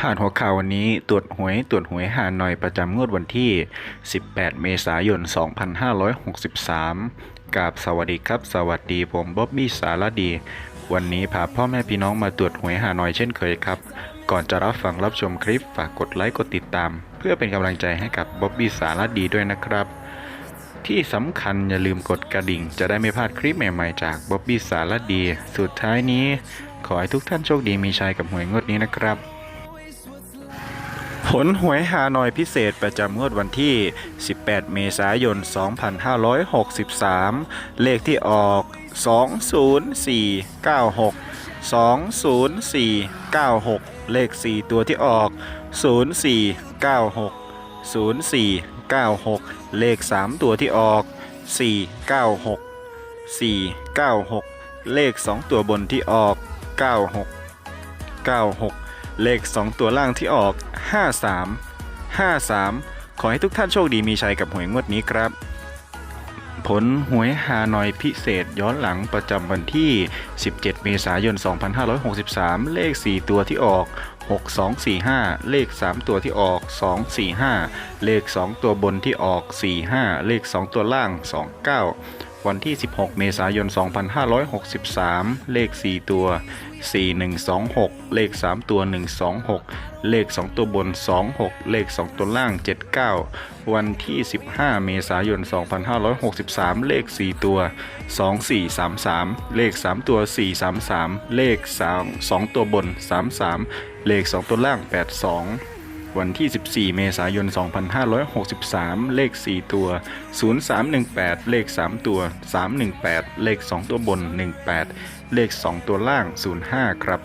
ผ่านหัวข่าววันนี้ตรวจหวยตรวจหวยหาหน่อยประจำงวดวันที่ 18 เมษายน 2563กับสวัสดีครับ สวัสดีผมบ๊อบบี้สารดี วันนี้พาพ่อแม่พี่น้องมาตรวจหวยหาหน่อยเช่นเคยครับ ก่อนจะรับฟังรับชมคลิปฝากกดไลค์กดติดตาม เพื่อเป็นกำลังใจให้กับบ๊อบบี้สารดีด้วยนะครับ ที่สำคัญอย่าลืมกดกระดิ่ง จะได้ไม่พลาดคลิปใหม่ๆจากบ๊อบบี้สารดี สุดท้ายนี้ ขอให้ทุกท่านโชคดีมีชัยกับหวยงวดนี้นะครับ ผลหวยฮานอยพิเศษประจำงวดวันที่ 18 เมษายน 2563 เลขที่ออก 20496 20496 เลข 4 ตัวที่ออก 0496 0496 เลข 3 ตัวที่ออก 496 496 เลข 2 ตัวบนที่ออก 96 96 เลข 2 ตัวล่างที่ออก 53 53 ขอให้ทุกท่านโชคดีมีชัยกับหวยงวดนี้ครับ ผลหวยฮานอยพิเศษย้อนหลังประจำวันที่ 17 เมษายน 2563 เลข 4 ตัวที่ออก 6245 เลข 3 ตัวที่ออก 245 เลข 2 ตัวบนที่ออก 45 เลข 2 ตัวล่าง 29 วันที่ 16 เมษายน 2563 เลข 4 ตัว 4126 เลข 3 ตัว 126 เลข 2 ตัวบน 26 เลข 2 ตัวล่าง 79 วันที่ 15 เมษายน 2563 เลข 4 ตัว 2433 เลข 3 ตัว 433 เลข 3 2 ตัวบน 33 เลข 2 ตัวล่าง 82 วันที่ 14 เมษายน 2563 เลข 4 ตัว 0318 เลข 3 ตัว 318 เลข 2 ตัวบน 18 เลข 2 ตัวล่าง 05 ครับ